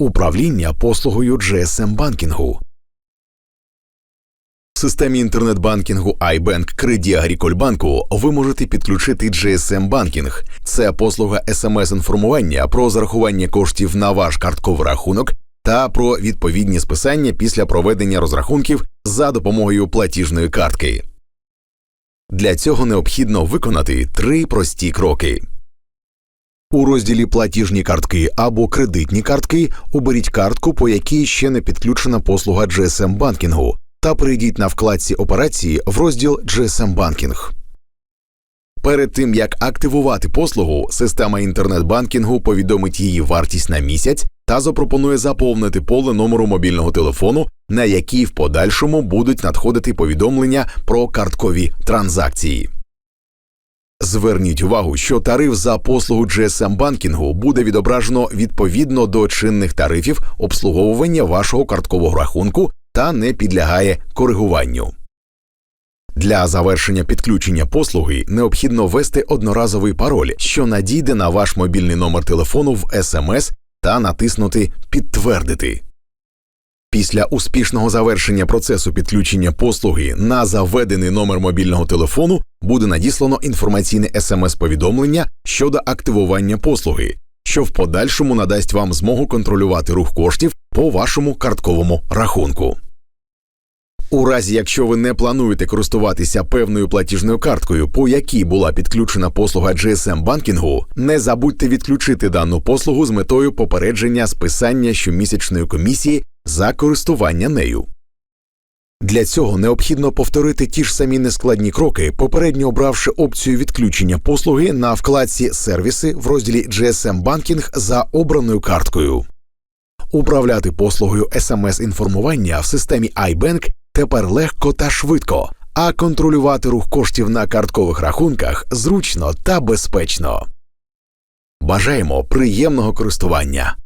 Управління послугою GSM банкінгу. В системі інтернет-банкінгу iBank Credit Agricole банку ви можете підключити GSM банкінг. Це послуга смс-інформування про зарахування коштів на ваш картковий рахунок та про відповідні списання після проведення розрахунків за допомогою платіжної картки. Для цього необхідно виконати три прості кроки. У розділі Платіжні картки або кредитні картки оберіть картку, по якій ще не підключена послуга GSM банкінгу, та перейдіть на вкладці операції в розділ GSM банкінг. Перед тим як активувати послугу, система інтернет-банкінгу повідомить її вартість на місяць та запропонує заповнити поле номеру мобільного телефону, на який в подальшому будуть надходити повідомлення про карткові транзакції. Зверніть увагу, що тариф за послугу GSM банкінгу буде відображено відповідно до чинних тарифів обслуговування вашого карткового рахунку та не підлягає коригуванню. Для завершення підключення послуги необхідно ввести одноразовий пароль, що надійде на ваш мобільний номер телефону в СМС та натиснути Підтвердити. Після успішного завершення процесу підключення послуги на заведений номер мобільного телефону буде надіслано інформаційне смс-повідомлення щодо активування послуги, що в подальшому надасть вам змогу контролювати рух коштів по вашому картковому рахунку. У разі, якщо ви не плануєте користуватися певною платіжною карткою, по якій була підключена послуга GSM банкінгу, не забудьте відключити дану послугу з метою попередження списання щомісячної комісії за користування нею. Для цього необхідно повторити ті ж самі нескладні кроки, попередньо обравши опцію відключення послуги на вкладці Сервіси в розділі GSM банкінг за обраною карткою. Управляти послугою смс-інформування в системі iBank тепер легко та швидко, а контролювати рух коштів на карткових рахунках зручно та безпечно. Бажаємо приємного користування!